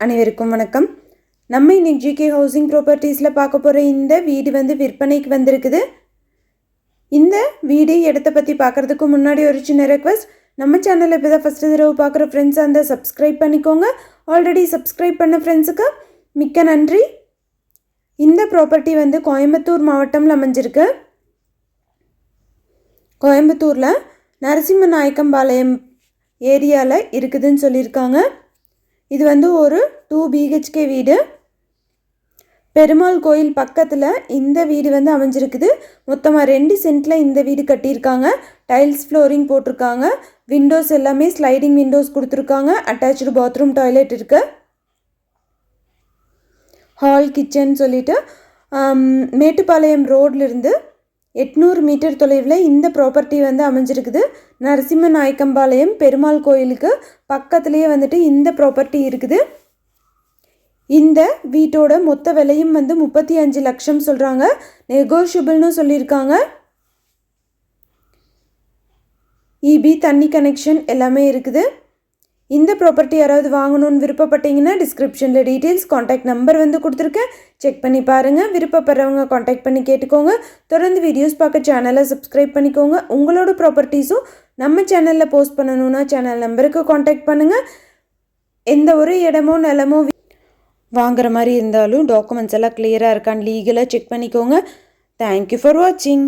அனைவருக்கும் வணக்கம். நம்ம இன்னைக்கு ஜிகே ஹவுசிங் ப்ராப்பர்ட்டிஸில் பார்க்க போகிற இந்த வீடு வந்து விற்பனைக்கு வந்திருக்குது. இந்த வீடு இடத்த பற்றி பார்க்குறதுக்கு முன்னாடி ஒரு சின்ன ரெக்வஸ்ட் நம்ம சேனலில் இப்போ தான் ஃபஸ்ட்டு தடவை பார்க்குற ஃப்ரெண்ட்ஸாக இருந்தால் சப்ஸ்கிரைப் பண்ணிக்கோங்க. ஆல்ரெடி சப்ஸ்கிரைப் பண்ண ஃப்ரெண்ட்ஸுக்கு மிக்க நன்றி. இந்த ப்ராப்பர்ட்டி வந்து கோயம்புத்தூர் மாவட்டம்ல அமைஞ்சிருக்கு. கோயம்புத்தூரில் நரசிம்ம நாயக்கம்பாளையம் ஏரியாவில் இருக்குதுன்னு சொல்லியிருக்காங்க. இது வந்து ஒரு டூ பிஹெச்கே வீடு. பெருமாள் கோயில் பக்கத்தில் இந்த வீடு வந்து அமைஞ்சிருக்குது. மொத்தமாக ரெண்டு சென்ட்டில் இந்த வீடு கட்டியிருக்காங்க. டைல்ஸ் ஃப்ளோரிங் போட்டிருக்காங்க. விண்டோஸ் எல்லாமே ஸ்லைடிங் விண்டோஸ் கொடுத்துருக்காங்க. அட்டாச்சு பாத்ரூம் டாய்லெட் இருக்குது ஹால் கிச்சன் சொல்லிட்டு மேட்டுப்பாளையம் ரோட்லேருந்து எட்நூறு மீட்டர் தொலைவில் இந்த ப்ராப்பர்ட்டி வந்து அமைஞ்சிருக்குது. நரசிம்ம நாயக்கம்பாளையம் பெருமாள் கோயிலுக்கு பக்கத்துலேயே வந்துட்டு இந்த ப்ராப்பர்ட்டி இருக்குது. இந்த வீட்டோட மொத்த விலையும் வந்து முப்பத்தி அஞ்சு லட்சம் சொல்கிறாங்க நெகோஷியபிள்னு சொல்லியிருக்காங்க. இபி தண்ணி கனெக்ஷன் எல்லாமே இருக்குது. இந்த ப்ராப்பர்ட்டி யாராவது வாங்கணும்னு விருப்பப்பட்டீங்கன்னா டிஸ்கிரிப்ஷனில் டீட்டெயில்ஸ் காண்டாக்ட் நம்பர் வந்து கொடுத்துருக்கேன். செக் பண்ணி பாருங்கள் விருப்பப்படுறவங்க காண்டாக்ட் பண்ணி கேட்டுக்கோங்க. தொடர்ந்து வீடியோஸ் பார்க்க சேனலை சப்ஸ்கிரைப் பண்ணிக்கோங்க. உங்களோட ப்ராப்பர்ட்டிஸும் நம்ம சேனலில் போஸ்ட் பண்ணணுன்னா சேனல் நம்பருக்கு காண்டாக்ட் பண்ணுங்கள் எந்த ஒரு இடமோ நிலமோ வாங்குற மாதிரி இருந்தாலும் டாக்குமெண்ட்ஸ் எல்லாம் கிளியராக இருக்கான்னு லீகலாக செக் பண்ணிக்கோங்க. தேங்க்யூ ஃபார் வாட்சிங்